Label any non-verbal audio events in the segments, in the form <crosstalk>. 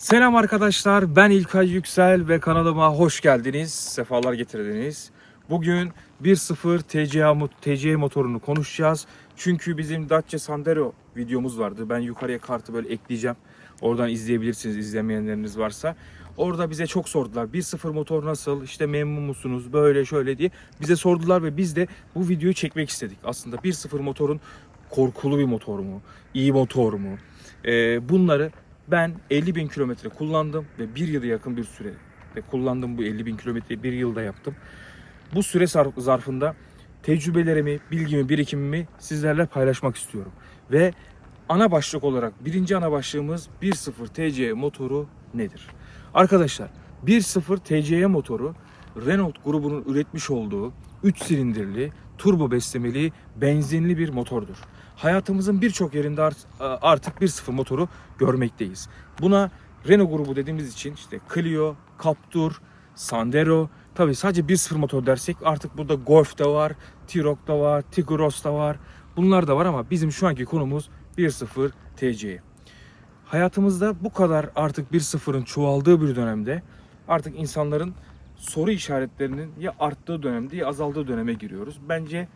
Selam arkadaşlar, ben İlkay Yüksel ve kanalıma hoş geldiniz, sefalar getirdiniz. Bugün 1.0 TCA, TCA motorunu konuşacağız. Çünkü bizim Dacia Sandero videomuz vardı. Ben yukarıya kartı böyle ekleyeceğim. Oradan izleyebilirsiniz izlemeyenleriniz varsa. Orada bize çok sordular. 1.0 motor nasıl? İşte memnun musunuz? Böyle şöyle diye bize sordular ve biz de bu videoyu çekmek istedik. Aslında 1.0 motorun korkulu bir motor mu? İyi motor mu? Ee, bunları ben 50 bin kilometre kullandım ve bir yıla yakın bir süre ve kullandım bu 50 bin kilometreyi bir yılda yaptım. Bu süre zarfında tecrübelerimi, bilgimi, birikimimi sizlerle paylaşmak istiyorum. Ve ana başlık olarak birinci ana başlığımız 1.0 TCE motoru nedir? Arkadaşlar 1.0 TCE motoru Renault grubunun üretmiş olduğu 3 silindirli, turbo beslemeli, benzinli bir motordur. Hayatımızın birçok yerinde art- artık 1.0 motoru görmekteyiz. Buna Renault grubu dediğimiz için işte Clio, Captur, Sandero, tabii sadece 1.0 motor dersek artık burada Golf da var, T-Roc da var, Tigros da var. Bunlar da var ama bizim şu anki konumuz 1.0 TC. Hayatımızda bu kadar artık 1.0'ın çoğaldığı bir dönemde artık insanların soru işaretlerinin ya arttığı dönemde ya azaldığı döneme giriyoruz. Bence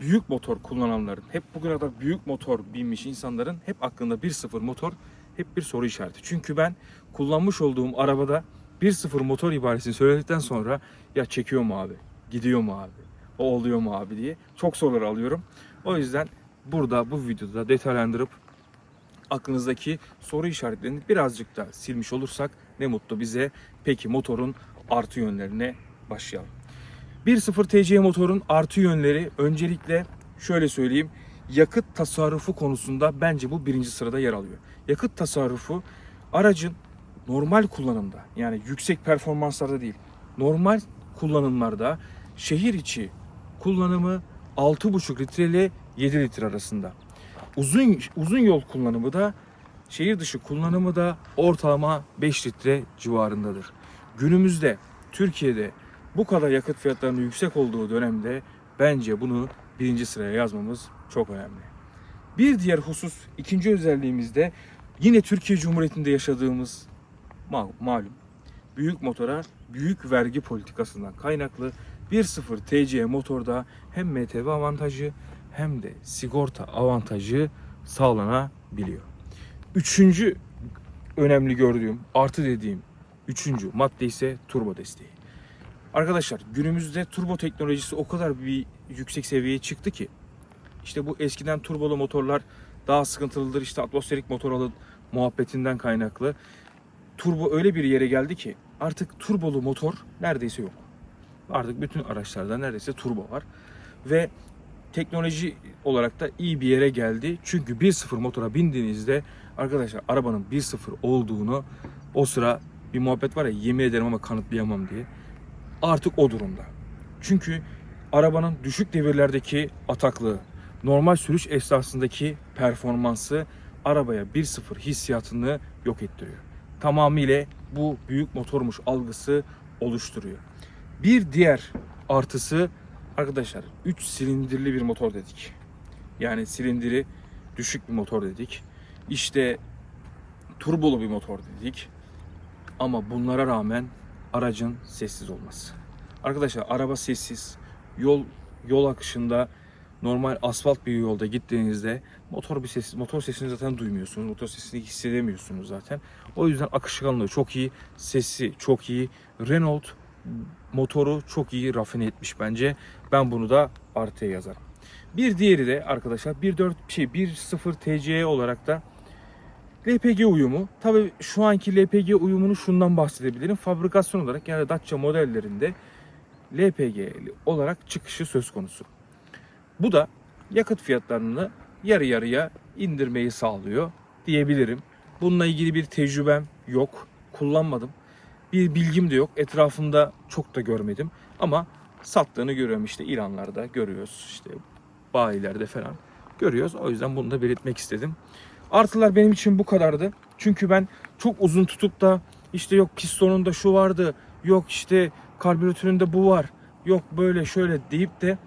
büyük motor kullananların, hep bugüne kadar büyük motor binmiş insanların hep aklında 1.0 motor hep bir soru işareti. Çünkü ben kullanmış olduğum arabada 1.0 motor ibaresini söyledikten sonra ya çekiyor mu abi, gidiyor mu abi, o oluyor mu abi diye çok sorular alıyorum. O yüzden burada bu videoda detaylandırıp aklınızdaki soru işaretlerini birazcık da silmiş olursak ne mutlu bize. Peki motorun artı yönlerine başlayalım. 1.0 TC motorun artı yönleri öncelikle şöyle söyleyeyim. Yakıt tasarrufu konusunda bence bu birinci sırada yer alıyor. Yakıt tasarrufu aracın normal kullanımda yani yüksek performanslarda değil normal kullanımlarda şehir içi kullanımı 6,5 litre ile 7 litre arasında. Uzun uzun yol kullanımı da şehir dışı kullanımı da ortalama 5 litre civarındadır. Günümüzde Türkiye'de bu kadar yakıt fiyatlarının yüksek olduğu dönemde bence bunu birinci sıraya yazmamız çok önemli. Bir diğer husus ikinci özelliğimizde yine Türkiye Cumhuriyeti'nde yaşadığımız ma- malum büyük motora büyük vergi politikasından kaynaklı 1.0 TC motorda hem MTV avantajı hem de sigorta avantajı sağlanabiliyor. Üçüncü önemli gördüğüm, artı dediğim üçüncü madde ise turbo desteği. Arkadaşlar günümüzde turbo teknolojisi o kadar bir yüksek seviyeye çıktı ki işte bu eskiden turbolu motorlar daha sıkıntılıdır işte atmosferik motor alın muhabbetinden kaynaklı. Turbo öyle bir yere geldi ki artık turbolu motor neredeyse yok. Artık bütün araçlarda neredeyse turbo var. Ve teknoloji olarak da iyi bir yere geldi. Çünkü 1.0 motora bindiğinizde arkadaşlar arabanın 1.0 olduğunu o sıra bir muhabbet var ya yemin ederim ama kanıtlayamam diye. Artık o durumda. Çünkü arabanın düşük devirlerdeki ataklığı, normal sürüş esnasındaki performansı arabaya 1.0 hissiyatını yok ettiriyor. Tamamıyla bu büyük motormuş algısı oluşturuyor. Bir diğer artısı arkadaşlar 3 silindirli bir motor dedik. Yani silindiri düşük bir motor dedik. İşte turbolu bir motor dedik. Ama bunlara rağmen aracın sessiz olması. Arkadaşlar araba sessiz. Yol yol akışında normal asfalt bir yolda gittiğinizde motor bir ses motor sesini zaten duymuyorsunuz. Motor sesini hissedemiyorsunuz zaten. O yüzden akışkanlığı çok iyi, sesi çok iyi. Renault motoru çok iyi rafine etmiş bence. Ben bunu da artıya yazarım. Bir diğeri de arkadaşlar 1.4 şey 1.0 TCE olarak da LPG uyumu. Tabii şu anki LPG uyumunu şundan bahsedebilirim. Fabrikasyon olarak yani Dacia modellerinde LPG olarak çıkışı söz konusu. Bu da yakıt fiyatlarını yarı yarıya indirmeyi sağlıyor diyebilirim. Bununla ilgili bir tecrübem yok. Kullanmadım. Bir bilgim de yok. Etrafımda çok da görmedim. Ama sattığını görüyorum işte ilanlarda görüyoruz. işte bayilerde falan görüyoruz. O yüzden bunu da belirtmek istedim. Artılar benim için bu kadardı. Çünkü ben çok uzun tutup da işte yok pistonunda şu vardı, yok işte karbüratöründe bu var, yok böyle şöyle deyip de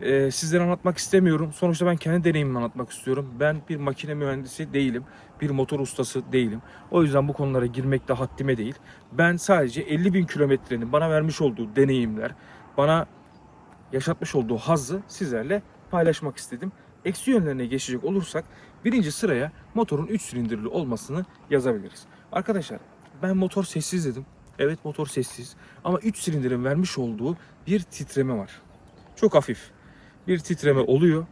e, sizlere anlatmak istemiyorum. Sonuçta ben kendi deneyimimi anlatmak istiyorum. Ben bir makine mühendisi değilim. Bir motor ustası değilim. O yüzden bu konulara girmek de haddime değil. Ben sadece 50 bin kilometrenin bana vermiş olduğu deneyimler, bana yaşatmış olduğu hazzı sizlerle paylaşmak istedim. Eksi yönlerine geçecek olursak birinci sıraya motorun 3 silindirli olmasını yazabiliriz. Arkadaşlar ben motor sessiz dedim. Evet motor sessiz ama 3 silindirin vermiş olduğu bir titreme var. Çok hafif bir titreme oluyor.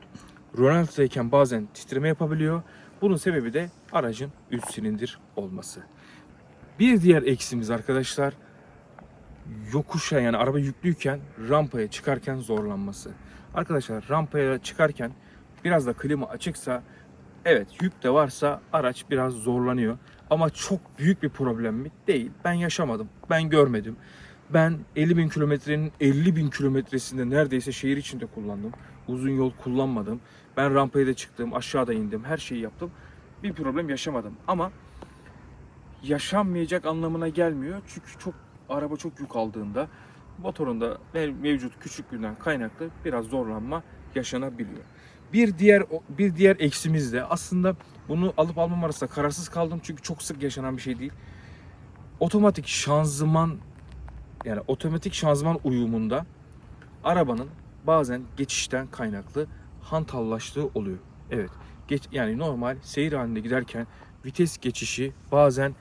Ronaldo'dayken bazen titreme yapabiliyor. Bunun sebebi de aracın 3 silindir olması. Bir diğer eksimiz arkadaşlar yokuşa yani araba yüklüyken rampaya çıkarken zorlanması. Arkadaşlar rampaya çıkarken biraz da klima açıksa evet yük de varsa araç biraz zorlanıyor. Ama çok büyük bir problem mi? Değil. Ben yaşamadım. Ben görmedim. Ben 50 bin kilometrenin 50 bin kilometresinde neredeyse şehir içinde kullandım. Uzun yol kullanmadım. Ben rampaya da çıktım, aşağıda indim, her şeyi yaptım. Bir problem yaşamadım. Ama yaşanmayacak anlamına gelmiyor. Çünkü çok araba çok yük aldığında motorunda mev- mevcut küçüklüğünden kaynaklı biraz zorlanma yaşanabiliyor. Bir diğer bir diğer eksimiz de aslında bunu alıp almam arasında kararsız kaldım çünkü çok sık yaşanan bir şey değil. Otomatik şanzıman yani otomatik şanzıman uyumunda arabanın bazen geçişten kaynaklı hantallaştığı oluyor. Evet. Geç, yani normal seyir halinde giderken vites geçişi bazen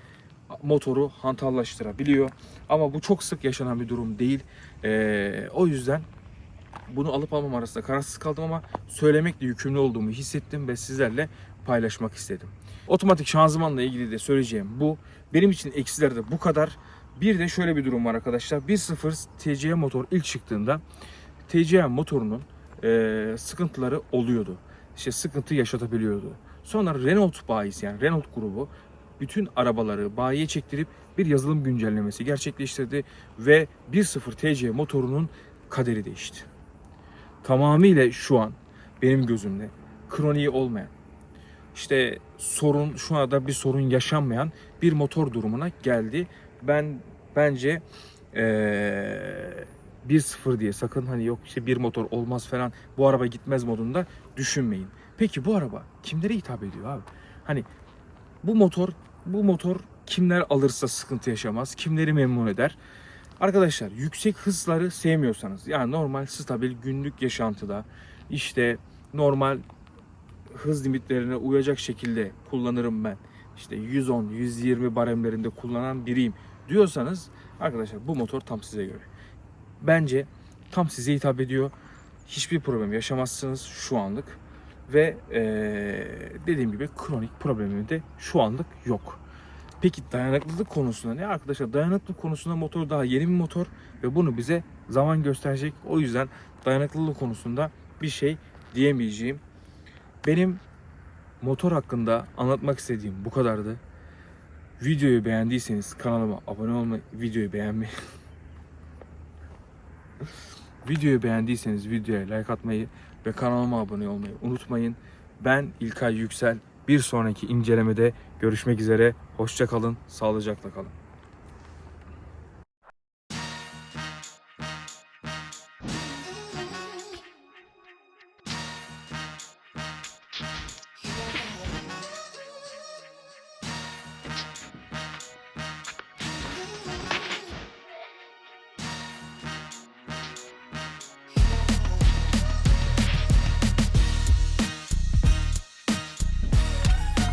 motoru hantallaştırabiliyor. Ama bu çok sık yaşanan bir durum değil. Ee, o yüzden bunu alıp almam arasında kararsız kaldım ama söylemekle yükümlü olduğumu hissettim ve sizlerle paylaşmak istedim. Otomatik şanzımanla ilgili de söyleyeceğim bu. Benim için eksileri de bu kadar. Bir de şöyle bir durum var arkadaşlar. 1.0 TCE motor ilk çıktığında TCE motorunun e, sıkıntıları oluyordu. İşte sıkıntı yaşatabiliyordu. Sonra Renault bayisi yani Renault grubu bütün arabaları bayiye çektirip bir yazılım güncellemesi gerçekleştirdi ve 1.0 TC motorunun kaderi değişti. Tamamıyla şu an benim gözümde kroniği olmayan, işte sorun şu anda bir sorun yaşanmayan bir motor durumuna geldi. Ben bence eee 1.0 diye sakın hani yok işte bir motor olmaz falan bu araba gitmez modunda düşünmeyin. Peki bu araba kimlere hitap ediyor abi? Hani bu motor bu motor kimler alırsa sıkıntı yaşamaz, kimleri memnun eder. Arkadaşlar yüksek hızları sevmiyorsanız yani normal stabil günlük yaşantıda işte normal hız limitlerine uyacak şekilde kullanırım ben. İşte 110, 120 baremlerinde kullanan biriyim diyorsanız arkadaşlar bu motor tam size göre. Bence tam size hitap ediyor. Hiçbir problem yaşamazsınız şu anlık. Ve eee, dediğim gibi kronik problemi de şu anlık yok. Peki dayanıklılık konusunda ne arkadaşlar? Dayanıklılık konusunda motor daha yeni bir motor ve bunu bize zaman gösterecek. O yüzden dayanıklılık konusunda bir şey diyemeyeceğim. Benim motor hakkında anlatmak istediğim bu kadardı. Videoyu beğendiyseniz kanalıma abone olmayı, videoyu beğenmeyi <laughs> Videoyu beğendiyseniz videoya like atmayı ve kanalıma abone olmayı unutmayın. Ben İlkay Yüksel. Bir sonraki incelemede görüşmek üzere. Hoşça kalın, sağlıcakla kalın.